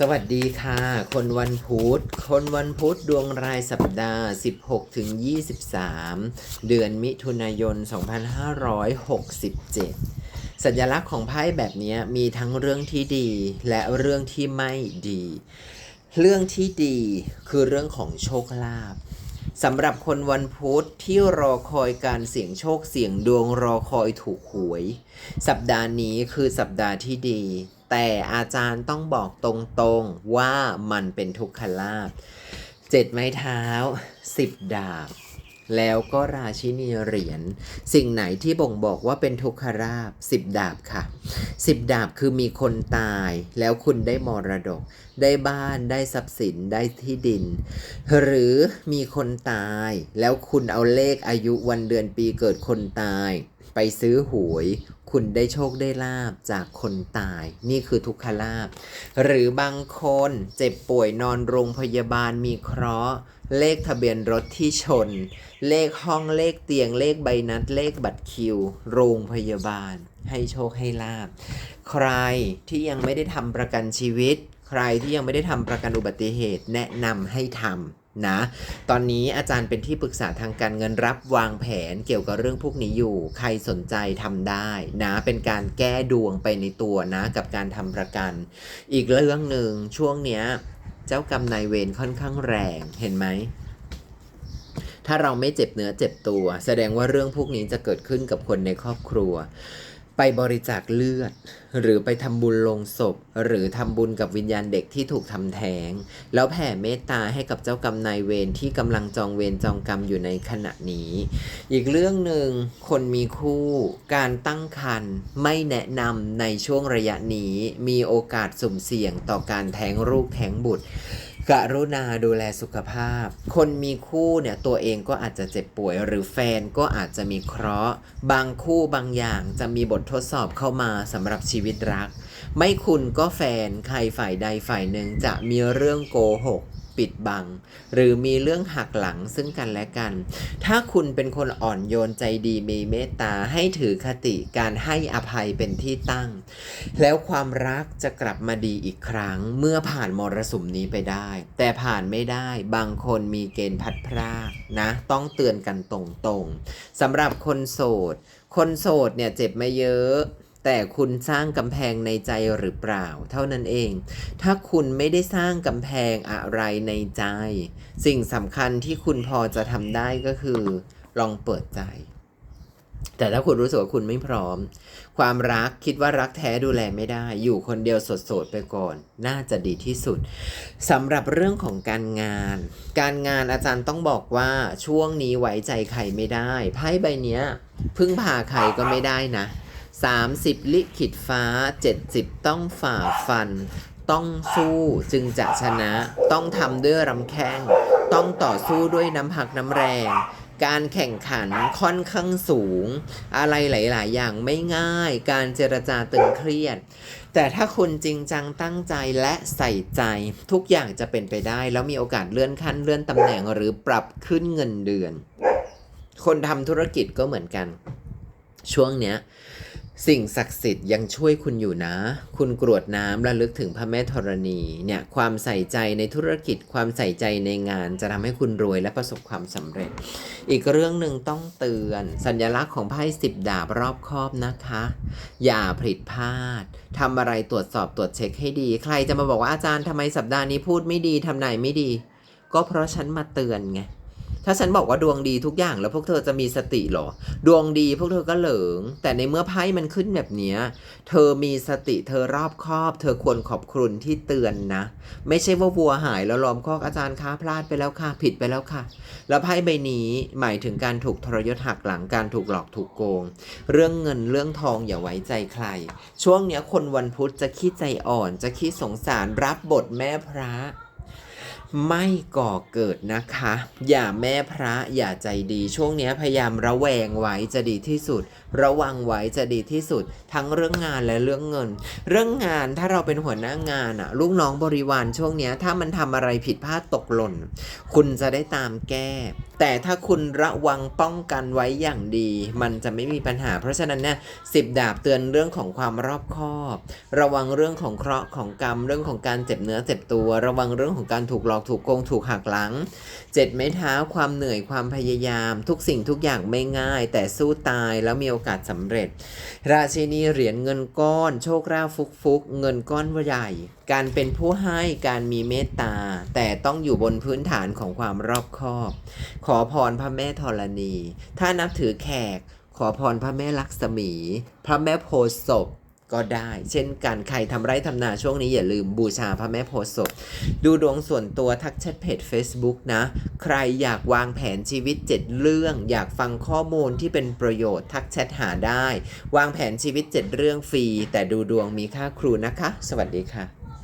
สวัสดีค่ะ คนวันพุธ คนวันพุธดวงรายสัปดาห์ 16 ถึง 23 เดือนมิถุนายน 2567 สัญลักษณ์ของไพ่แบบนี้มีทั้งเรื่องที่ดีและเรื่องที่ไม่ดี เรื่องที่ดีคือเรื่องของโชคลาภสำหรับคนวันพุธที่รอคอยการเสี่ยงโชคเสี่ยงดวงรอคอยถูกหวย สัปดาห์นี้คือสัปดาห์ที่ดี แต่อาจารย์ต้องบอกตรงๆว่ามันเป็นทุกขลาภเจ็ดไม้เท้าสิบดาบ แล้วก็ราชินีเหรียญ สิ่งไหนที่บ่งบอกว่าเป็นทุกขราบสิบดาบค่ะสิบดาบคือมีคนตาย แล้วคุณได้มรดก ได้บ้านได้ทรัพย์สินได้ที่ดิน หรือมีคนตาย แล้วคุณเอาเลขอายุวันเดือนปีเกิดคนตาย ไปซื้อหวย คุณได้โชคได้ลาบจากคนตาย นี่คือทุกขลาบ หรือบางคนเจ็บป่วยนอนโรงพยาบาลมีเคราะห์ เลขทะเบียนรถที่ชน เลขห้องเลขเตียงเลขใบนัด เลขบัตรคิว โรงพยาบาล ให้โชคให้ลาบ ใครที่ยังไม่ได้ทำประกันชีวิต ใครที่ยังไม่ได้ทำประกันอุบัติเหตุ แนะนำให้ทำนะ ตอนนี้อาจารย์เป็นที่ปรึกษาทางการเงินรับวางแผนเกี่ยวกับเรื่องพวกนี้อยู่ ใครสนใจทำได้นะ เป็นการแก้ดวงไปในตัวนะ กับการทำประกัน อีกเรื่องหนึ่งช่วงเนี้ย เจ้ากรรมนายเวรค่อนข้างแรงเห็นไหม ถ้าเราไม่เจ็บเนื้อเจ็บตัว แสดงว่าเรื่องพวกนี้จะเกิดขึ้นกับคนในครอบครัว ไปบริจาคเลือด หรือไปทำบุญลงศพ หรือทำบุญกับวิญญาณเด็กที่ถูกทำแท้ง แล้วแผ่เมตตาให้กับเจ้ากรรมนายเวรที่กำลังจองเวรจองกรรมอยู่ในขณะนี้ อีกเรื่องหนึ่งคนมีคู่การตั้งครรภ์ไม่แนะนำในช่วงระยะนี้มีโอกาสสุ่มเสี่ยงต่อการแท้งลูกแท้งบุตร กรุณาดูแลสุขภาพ คนมีคู่เนี่ยตัวเองก็อาจจะเจ็บป่วย หรือแฟนก็อาจจะมีเคราะห์ บางคู่บางอย่างจะมีบททดสอบเข้ามาสำหรับชีวิตรัก ไม่คุณก็แฟนใครฝ่ายใดฝ่ายหนึ่งจะมีเรื่องโกหก ปิดบัง หรือมีเรื่องหักหลังซึ่งกันและกัน ถ้าคุณเป็นคนอ่อนโยนใจดีมีเมตตาให้ถือคติการให้อภัยเป็นที่ตั้ง แล้วความรักจะกลับมาดีอีกครั้ง เมื่อผ่านมรสุมนี้ไปได้ แต่ผ่านไม่ได้บางคนมีเกณฑ์พัดพรากนะ ต้องเตือนกันตรงๆสำหรับคนโสด คนโสดเนี่ยเจ็บไม่เยอะ แต่คุณสร้างกำแพงในใจหรือเปล่า เท่านั้นเอง ถ้าคุณไม่ได้สร้างกำแพงอะไรในใจ สิ่งสำคัญที่คุณพอจะทำได้ก็คือ ลองเปิดใจ แต่ถ้าคุณรู้สึกว่าคุณไม่พร้อม ความรักคิดว่ารักแท้ดูแลไม่ได้ อยู่คนเดียวสดๆไปก่อน น่าจะดีที่สุดสำหรับเรื่องของการงาน การงานอาจารย์ต้องบอกว่าช่วงนี้ไว้ใจใครไม่ได้ไพ่ใบนี้พึ่งพาใครก็ไม่ได้นะ 30 ลิขิตฟ้า 70 ต้องฝ่าฟัน ต้องสู้จึงจะชนะ ต้องทำด้วยรำแข้ง ต้องต่อสู้ด้วยน้ำพักน้ำแรง การแข่งขันค่อนข้างสูง อะไรหลาย ๆ อย่างไม่ง่าย การเจรจาตึงเครียด แต่ถ้าคุณจริงจังตั้งใจและใส่ใจ ทุกอย่างจะเป็นไปได้ แล้วมีโอกาสเลื่อนขั้นเลื่อนตำแหน่งหรือปรับขึ้นเงินเดือน คนทำธุรกิจก็เหมือนกัน ช่วงเนี้ย สิ่งศักดิ์สิทธิ์ยังช่วยคุณอยู่นะ คุณกรวดน้ำระลึกถึงพระแม่ธรณีเนี่ยความใส่ใจในธุรกิจความใส่ใจในงาน จะทำให้คุณรวยและประสบความสำเร็จ อีกเรื่องหนึ่งต้องเตือน สัญลักษณ์ของไพ่สิบดาบรอบคอบนะคะ อย่าผิดพลาดทำอะไรตรวจสอบตรวจเช็คให้ดี ใครจะมาบอกว่าอาจารย์ทำไมสัปดาห์นี้พูดไม่ดีทำนายไม่ดี ก็เพราะฉันมาเตือนไง ถ้าฉันบอกว่าดวงดีทุกอย่างแล้วพวกเธอจะมีสติเหรอ ดวงดีพวกเธอก็เหลิง แต่ในเมื่อไพ่มันขึ้นแบบเนี้ยเธอมีสติเธอรอบคอบ เธอควรขอบคุณที่เตือนนะ ไม่ใช่ว่าวัวหายแล้วล้อมคอกอาจารย์ค้าพลาดไปแล้วค่ะผิดไปแล้วค่ะ แล้วไพ่ใบนี้หมายถึงการถูกทรยศหักหลังการถูกหลอกถูกโกง เรื่องเงินเรื่องทองอย่าไว้ใจใคร ช่วงเนี้ยคนวันพุธจะขี้ใจอ่อน จะขี้สงสารรับบทแม่พระ ไม่ก่อเกิดนะคะ อย่าแม่พระอย่าใจดีช่วงนี้พยายามระแวงไว้จะดีที่สุด ระวังไว้จะดีที่สุด ทั้งเรื่องงานและเรื่องเงิน เรื่องงานถ้าเราเป็นหัวหน้างานอะลูกน้องบริวารช่วงเนี้ยถ้ามันทำอะไรผิดพลาดตกหล่น คุณจะได้ตามแก้ แต่ถ้าคุณระวังป้องกันไว้อย่างดี มันจะไม่มีปัญหา เพราะฉะนั้นเนี่ยสิบดาบเตือนเรื่องของความรอบคอบ ระวังเรื่องของเคราะห์ของกรรม เรื่องของการเจ็บเนื้อเจ็บตัว ระวังเรื่องของการถูกหลอกถูกโกงถูกหักหลังเจ็ดไม้เท้าความเหนื่อยความพยายาม ทุกสิ่งทุกอย่างไม่ง่าย แต่สู้ตายแล้วมีโอกาสสำเร็จ ราชินีเหรียญเงินก้อน โชคราภฟุกฟุกเงินก้อนใหญ่การเป็นผู้ให้การมีเมตตา แต่ต้องอยู่บนพื้นฐานของความรอบคอบ ขอพรพระแม่ธรณี ถ้านับถือแขก ขอพรพระแม่ลักษมี พระแม่โพธิ์ศพ ก็ได้ เช่นกันใครทำไร่ทำนาช่วงนี้อย่าลืมบูชาพระแม่โพธิ์ศพดูดวงส่วนตัวทักแชทเพจ Facebook นะ ใครอยากวางแผนชีวิต 7 เรื่อง อยากฟังข้อมูลที่เป็นประโยชน์ทักแชทหาได้ วางแผนชีวิต 7 เรื่องฟรี แต่ดูดวงมีค่าครูนะคะ สวัสดีค่ะ